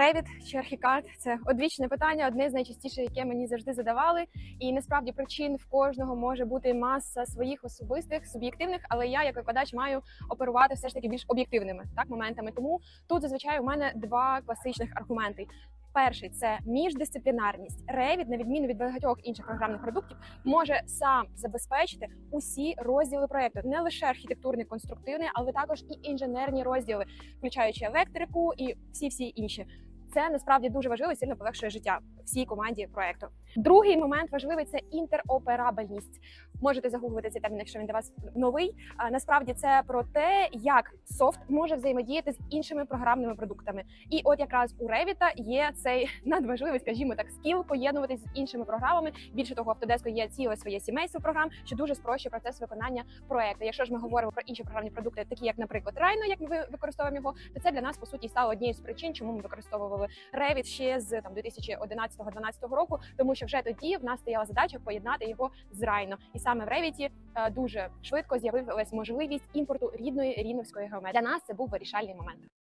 Revit чи Archicad – це одвічне питання, одне з найчастіших, яке мені завжди задавали. І насправді причин в кожного може бути маса своїх особистих, суб'єктивних, але я, як викладач, маю оперувати все ж таки більш об'єктивними так моментами. Тому тут зазвичай у мене два класичних аргументи. Перший це міждисциплінарність. Revit, на відміну від багатьох інших програмних продуктів, може сам забезпечити усі розділи проекту, не лише архітектурний, конструктивний, але також і інженерні розділи, включаючи електрику і всі всі інші. Це насправді дуже важливо сильно полегшує життя всій команді проекту. Другий момент важливий це інтероперабельність. Можете загуглити цей термін, якщо він для вас новий. А насправді це про те, як софт може взаємодіяти з іншими програмними продуктами. І от якраз у Revit є цей надважливий, скажімо так, скіл поєднуватись з іншими програмами. Більше того, Autodesk є ціле своє сімейство програм, що дуже спрощує процес виконання проекту. Якщо ж ми говоримо про інші програмні продукти, такі як, наприклад, Rhino, як ми ви- використовуємо його, то це для нас по суті стало однією з причин, чому ми використовували Revit ще з там 2011-2012 року, тому що вже тоді в нас стояла задача поєднати його з Райно. І саме в Revit е, дуже швидко з'явилась можливість імпорту рідної рівновської геометрії. Для нас це був вирішальний момент.